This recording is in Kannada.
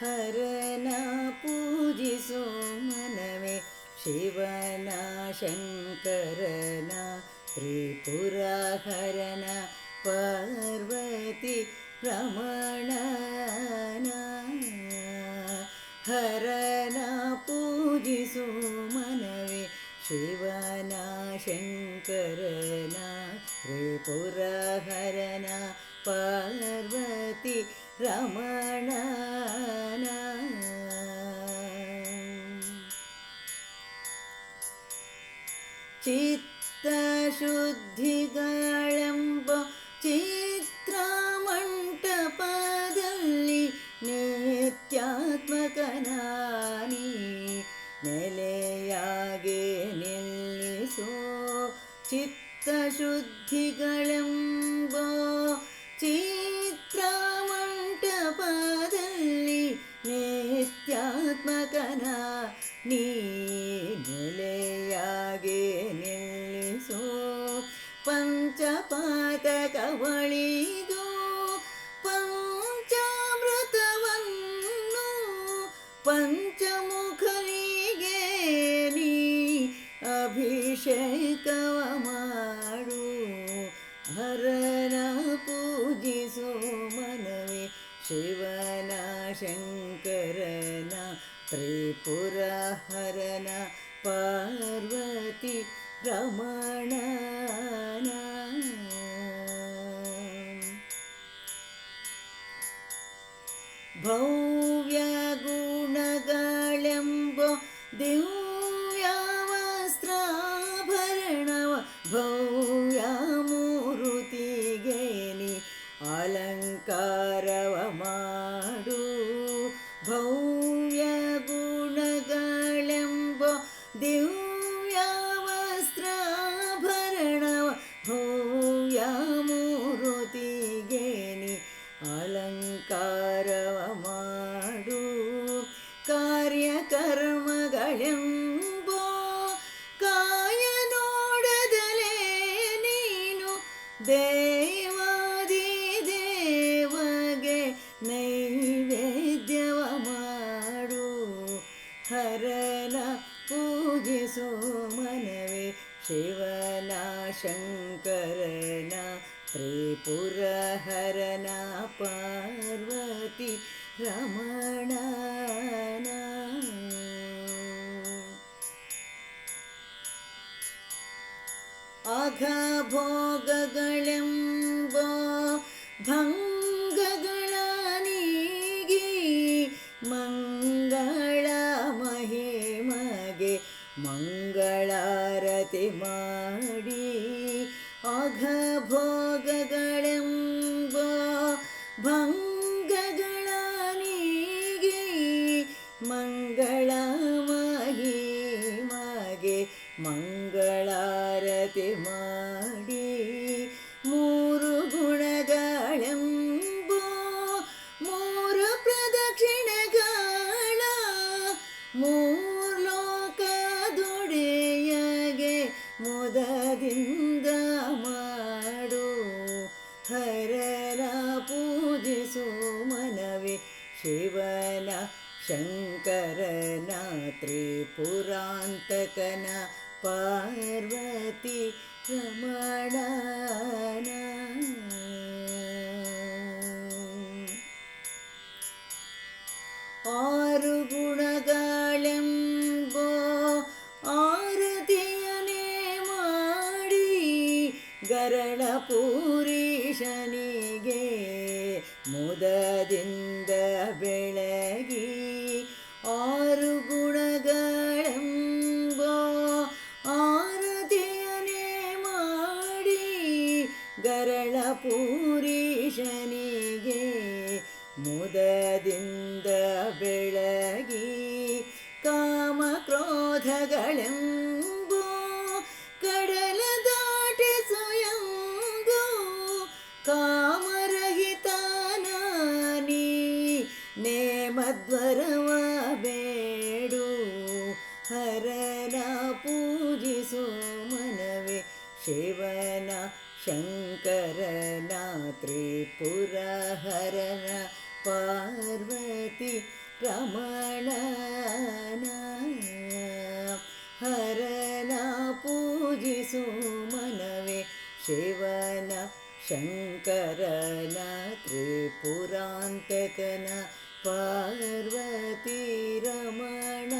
ಹರನ ಪೂಜಿಸೋ ಮನವೇ ಶಿವನ ಶಂಕರನ ತ್ರಿಪುರ ಹರನ ಪಾರ್ವತಿ ರಮಣನ ಹರನ ಪೂಜಿಸೋ ಮನವೇ ಶಿವನ ಶಂಕರನ ತ್ರಿಪುರ ಹರನ ಪಾರ್ವತಿ ರಮಣನ ಚಿತ್ತಶುದ್ಧಿಗಳೆಂಬ ಚಿತ್ರಮಂಟಪದಲ್ಲಿ ನಿತ್ಯಾತ್ಮಕನಾನಿ ನೆಲೆಯಾಗೆ ನಿಲ್ಲಿಸೋ. ಚಿತ್ತಶುದ್ಧಿಗಳೆಂಬ ಚಿತ್ರಮಂಟಪದಲ್ಲಿ ನಿತ್ಯಾತ್ಮಕನ ನೀ ಅಭಿಷೇಕವ ಮಾಡು ಹರನ ಪೂಜಿಸೋ ಮನವೇ ಶಿವನ ಶಂಕರನ ತ್ರಿಪುರ ಹರನ ಪಾರ್ವತಿ ರಮಣನ ಭವ್ಯ ಗುಣಗಳೆಂಬ ದಿವ್ಯ ದೇವಾದಿ ದೇವಗೆ ನೈವೇದ್ಯವ ಮಾಡು. ಹರನ ಪೂಜಿಸೋ ಮನವೇ ಶಿವನ ಶಂಕರನ ತ್ರಿಪುರ ಹರನ ಪಾರ್ವತಿ ರಮಣನ. ಅಘಭೋಗಗಳೆಂಬ ಭಂಗಗಳ ನೀಗಿ ಮಂಗಳ ಮಹಿಮಗೆ ಮಂಗಳಾರತಿ ಮಾಡಿ ಅಘಭೋಗಗಳೆಂಬ ಶಂಕರನ ತ್ರಿಪುರಾಂತಕನ ಪಾರ್ವತಿ ರಮಣನ. ಆರು ಗುಣಗಳೆಂ ಮಾಡಿ ಗರಳ ಪೂರೀಶನಿಗೆ ಮುದದಿಂದ ಬೆಳಗಿ ಮುದದಿಂದ ಬೆಳಗಿ ಕಾಮ ಕ್ರೋಧಗಳೆಂಬು ಕಡಲ ದಾಟೆ ಸ್ವಯಂಗು ಕಾಮರಹಿತ ನೀ ನೇಮದ್ವರವ ಬೇಡು ಹರನ ಪೂಜಿಸು ಮನವೇ ಶಿವನ ಶಂಕರನ ತ್ರಿಪುರ ಹರನ पार्वती रमणन। हरणा पूजिषु मनवे शङ्करन त्रिपुरान्तकन। पार्वती रमण